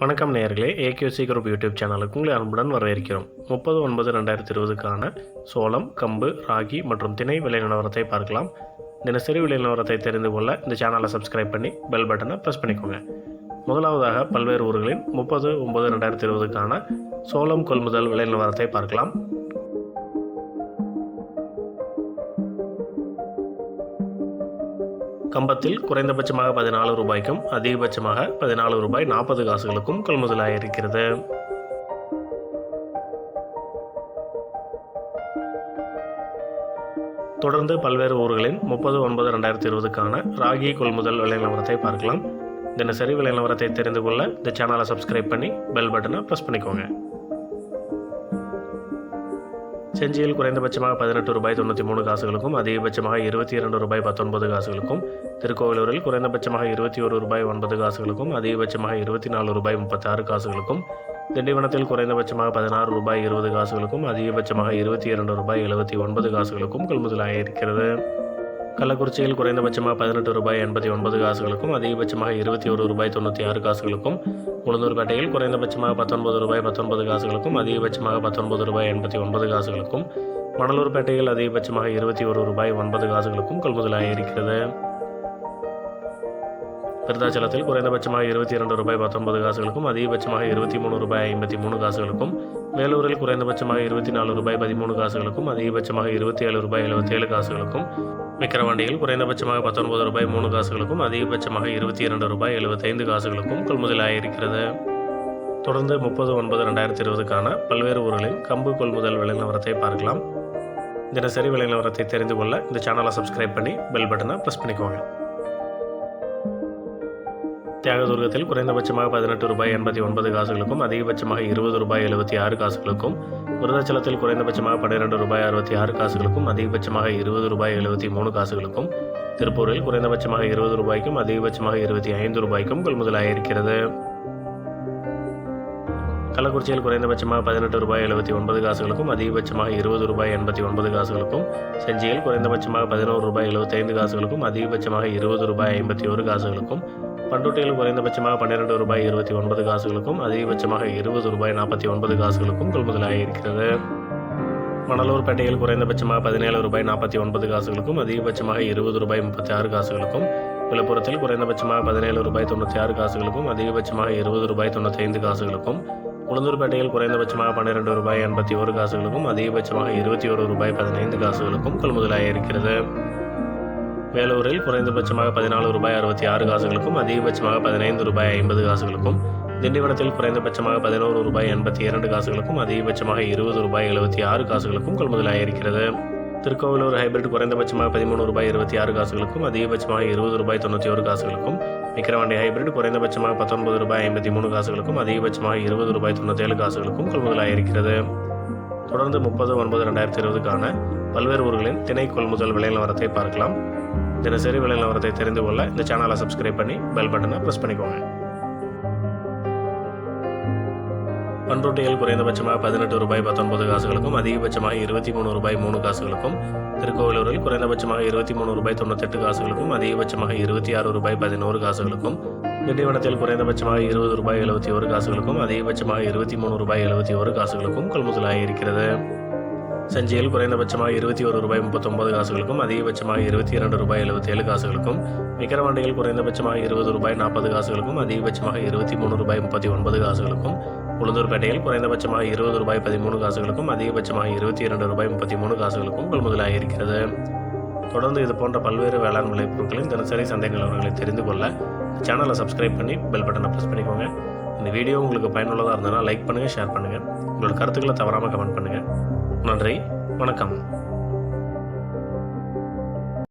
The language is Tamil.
வணக்கம் நேர்களே ஏகேசி குரூப் யூடியூப் சேனலுக்கு உங்களை அன்புடன் வரவேற்கிறோம். முப்பது ஒன்பது ரெண்டாயிரத்தி இருபதுக்கான சோளம் கம்பு ராகி மற்றும் திணை விலை நிலவரத்தை பார்க்கலாம். தினசரி விலை நிலவரத்தை தெரிந்து கொள்ள இந்த சேனலை சப்ஸ்கிரைப் பண்ணி பெல் பட்டனை ப்ரெஸ் பண்ணிக்கோங்க. முதலாவதாக பல்வேறு ஊர்களின் முப்பது ஒன்பது ரெண்டாயிரத்தி இருபதுக்கான சோளம் கொள்முதல் விலை நிலவரத்தை பார்க்கலாம். கம்பத்தில் குறைந்தபட்சமாக பதினாலு ரூபாய்க்கும் அதிகபட்சமாக பதினாலு ரூபாய் நாற்பது காசுகளுக்கும் கொள்முதலாயிருக்கிறது. தொடர்ந்து பல்வேறு ஊர்களின் முப்பது ஒன்பது ரெண்டாயிரத்தி இருபதுக்கான ராகி கொள்முதல் விலை நிலவரத்தை பார்க்கலாம். தினசரி விலை நிலவரத்தை தெரிந்து கொள்ள இந்த சேனலை சப்ஸ்கிரைப் பண்ணி பெல் பட்டனை ப்ரெஸ் பண்ணிக்கோங்க. செஞ்சியில் குறைந்தபட்சமாக பதினெட்டு ரூபாய் தொண்ணூற்றி மூணு காசுகளுக்கும் அதிகபட்சமாக இருபத்தி இரண்டு ரூபாய் பத்தொன்பது காசுகளுக்கும். திருக்கோவிலூரில் குறைந்தபட்சமாக இருபத்தி ஒரு ரூபாய் ஒன்பது காசுகளுக்கும் அதிகபட்சமாக இருபத்தி நாலு ரூபாய் முப்பத்தாறு காசுகளுக்கும். திண்டிவனத்தில் குறைந்தபட்சமாக பதினாறு ரூபாய் இருபது காசுகளுக்கும் அதிகபட்சமாக இருபத்தி இரண்டு ரூபாய் எழுபத்தி ஒன்பது காசுகளுக்கும் கொள்முதலாக இருக்கிறது கள்ளக்குறிச்சியில் குறைந்தபட்சமாக பதினெட்டு ரூபாய் எண்பத்தி ஒன்பது காசுகளுக்கும் அதிகபட்சமாக இருபத்தி ஒரு ரூபாய் தொண்ணூற்றி ஆறு காசுகளுக்கும் உளுந்தூர்பேட்டையில் குறைந்தபட்சமாக பத்தொன்பது ரூபாய் பத்தொன்பது காசுகளுக்கும் அதிகபட்சமாக பத்தொன்பது ரூபாய் எண்பத்தி ஒன்பது காசுகளுக்கும் மணலூர்பேட்டையில் அதிகபட்சமாக இருபத்தி ஒரு ரூபாய் ஒன்பது காசுகளுக்கும் கொள்முதலாக இருக்கிறது விருதாச்சலத்தில் குறைந்தபட்சமாக இருபத்தி இரண்டு ரூபாய் பத்தொன்பது காசுகளுக்கும் அதிகபட்சமாக இருபத்தி மூணு ரூபாய் ஐம்பத்தி மூணு காசுகளுக்கும் வேலூரில் குறைந்தபட்சமாக இருபத்தி நாலு ரூபாய் பதிமூணு காசுகளுக்கும் அதிகபட்சமாக இருபத்தி ஏழு ரூபாய் எழுபத்தேழு காசுகளுக்கும் விக்கிரவாண்டியில் குறைந்தபட்சமாக பத்தொன்பது ரூபாய் மூணு காசுகளுக்கும் அதிகபட்சமாக இருபத்தி இரண்டு ரூபாய் எழுபத்தைந்து காசுகளுக்கும் கொள்முதலாயிருக்கிறது தொடர்ந்து முப்பது ஒன்பது ரெண்டாயிரத்தி இருபதுக்கான பல்வேறு ஊர்களின் கம்பு கொள்முதல் விலை நிலவரத்தை பார்க்கலாம். தினசரி விலை நிலவரத்தை தெரிந்து கொள்ள இந்த சேனலை சப்ஸ்கிரைப் பண்ணி பெல் பட்டனை ப்ரெஸ் பண்ணிக்கோங்க. தியாகதுர்கத்தில் குறைந்தபட்சமாக பதினெட்டு ரூபாய் எண்பத்தி ஒன்பது காசுகளுக்கும் அதிகபட்சமாக இருபது ரூபாய் எழுபத்தி ஆறு காசுகளுக்கும் விருதாச்சலத்தில் குறைந்தபட்சமாக பன்னிரெண்டு ரூபாய் அறுபத்தி ஆறு காசுகளுக்கும் அதிகபட்சமாக இருபது ரூபாய் எழுபத்தி மூணு காசுகளுக்கும் திருப்பூரில் குறைந்தபட்சமாக இருபது ரூபாய்க்கும் அதிகபட்சமாக இருபத்தி ஐந்து ரூபாய்க்கும் கொள்முதலாகியிருக்கிறது கள்ளக்குறிச்சியில் குறைந்தபட்சமாக பதினெட்டு ரூபாய் எழுபத்தி ஒன்பது காசுகளுக்கும் அதிகபட்சமாக இருபது ரூபாய் எண்பத்தி ஒன்பது காசுகளுக்கும் செஞ்சியில் குறைந்தபட்சமாக பதினோரு ரூபாய் எழுபத்தைந்து காசுகளுக்கும் அதிகபட்சமாக இருபது ரூபாய் ஐம்பத்தி ஒரு காசுகளுக்கும் பண்ருட்டியில் குறைந்தபட்சமாக பன்னிரெண்டு ரூபாய் இருபத்தி ஒன்பது காசுகளுக்கும் அதிகபட்சமாக இருபது ரூபாய் நாற்பத்தி ஒன்பது காசுகளுக்கும் கொள்முதலாக இருக்கிறது. மணலூர் பேட்டையில் குறைந்தபட்சமாக பதினேழு ரூபாய் நாற்பத்தி ஒன்பது காசுகளுக்கும் அதிகபட்சமாக இருபது ரூபாய் முப்பத்தி ஆறு காசுகளுக்கும். விழுப்புரத்தில் குறைந்தபட்சமாக பதினேழு ரூபாய் தொண்ணூற்றி ஆறு காசுகளுக்கும் அதிகபட்சமாக இருபது ரூபாய் தொண்ணூற்றி ஐந்து காசுகளுக்கும் உளுந்தூர்பேட்டையில் குறைந்தபட்சமாக பன்னிரெண்டு ரூபாய் எண்பத்தி ஒரு காசுகளுக்கும் அதிகபட்சமாக இருபத்தி ஒரு ரூபாய் பதினைந்து காசுகளுக்கும் கொள்முதலாக இருக்கிறது. வேலூரில் குறைந்தபட்சமாக பதினாலு ரூபாய் அறுபத்தி ஆறு காசுகளுக்கும் அதிகபட்சமாக பதினைந்து ரூபாய் ஐம்பது காசுகளுக்கும் திண்டிவனத்தில் குறைந்தபட்சமாக பதினோரு ரூபாய் எண்பத்தி இரண்டு காசுகளுக்கும் அதிகபட்சமாக இருபது ரூபாய் எழுபத்தி ஆறு காசுகளுக்கும் கொள்முதலாகியிருக்கிறது திருக்கோவிலூர் ஹைபிரிட் குறைந்தபட்சமாக பதிமூணு ரூபாய் இருபத்தி ஆறு காசுகளுக்கும் அதிகபட்சமாக இருபது ரூபாய் தொண்ணூற்றி ஒரு காசுகளுக்கும் விக்கிரவாண்டி ஹைபிரிட் குறைந்தபட்சமாக பத்தொன்பது ரூபாய் ஐம்பத்தி மூணு காசுகளுக்கும் அதிகபட்சமாக இருபது ரூபாய் தொண்ணூற்றேழு காசுகளுக்கும் கொள்முதலாகியிருக்கிறது தொடர்ந்து முப்பது ஒன்பது ரெண்டாயிரத்தி இருபதுக்கான பல்வேறு ஊர்களின் திணை கொள்முதல் விலை நிலவரத்தை பார்க்கலாம். தினசரி விலை நிலவரத்தை தெரிந்து கொள்ள இந்த சேனலை சப்ஸ்கிரைப் பண்ணி பெல் பட்டனை ப்ரெஸ் பண்ணிக்கோங்க. பண்ருட்டியில் குறைந்தபட்சமாக பதினெட்டு ரூபாய் பத்தொன்பது காசுகளுக்கும் அதிகபட்சமாக இருபத்தி மூணு ரூபாய் மூணு காசுகளுக்கும் திருக்கோவிலூரில் குறைந்தபட்சமாக இருபத்தி மூணு ரூபாய் தொண்ணூத்தெட்டு காசுகளுக்கும் அதிகபட்சமாக இருபத்தி ஆறு ரூபாய் பதினோரு காசுகளுக்கும் திண்டிவனத்தில் குறைந்தபட்சமாக இருபது ரூபாய் எழுபத்தி ஒரு காசுகளுக்கும் அதிகபட்சமாக இருபத்தி மூணு ரூபாய் எழுபத்தி ஒரு காசுகளுக்கும் கொள்முதலாகியிருக்கிறது சஞ்சியில் குறைந்தபட்சமாக இருபத்தி ஒரு ரூபாய் முப்பத்தொன்பது காசுகளுக்கும் அதிகபட்சமாக இருபத்தி இரண்டு ரூபாய் எழுபத்தேழு காசுகளுக்கும் விக்கிரவாண்டியில் குறைந்தபட்சமாக இருபது ரூபாய் நாற்பது காசுகளுக்கும் அதிகபட்சமாக இருபத்தி மூணு ரூபாய் முப்பத்தி ஒன்பது காசுகளுக்கும் உளுந்தூர்பேட்டையில் குறைந்தபட்சமாக இருபது ரூபாய் பதிமூணு காசுகளுக்கும் அதிகபட்சமாக இருபத்தி இரண்டு ரூபாய் முப்பத்தி மூணு காசுகளுக்கும் கொள்முதலாகியிருக்கிறது தொடர்ந்து இது போன்ற பல்வேறு வேளாண் விளைபொருட்களின் தினசரி சந்தை நிலவரங்களை தெரிந்து கொள்ள சேனலை சப்ஸ்கிரைப் பண்ணி பெல் பட்டனை ப்ரெஸ் பண்ணிக்கோங்க. இந்த வீடியோ உங்களுக்கு பயனுள்ளதாக இருந்ததுன்னா லைக் பண்ணுங்கள் ஷேர் பண்ணுங்கள் உங்களோட கருத்துக்களை தவறாமல் கமெண்ட் பண்ணுங்கள் நன்றி. வணக்கம்.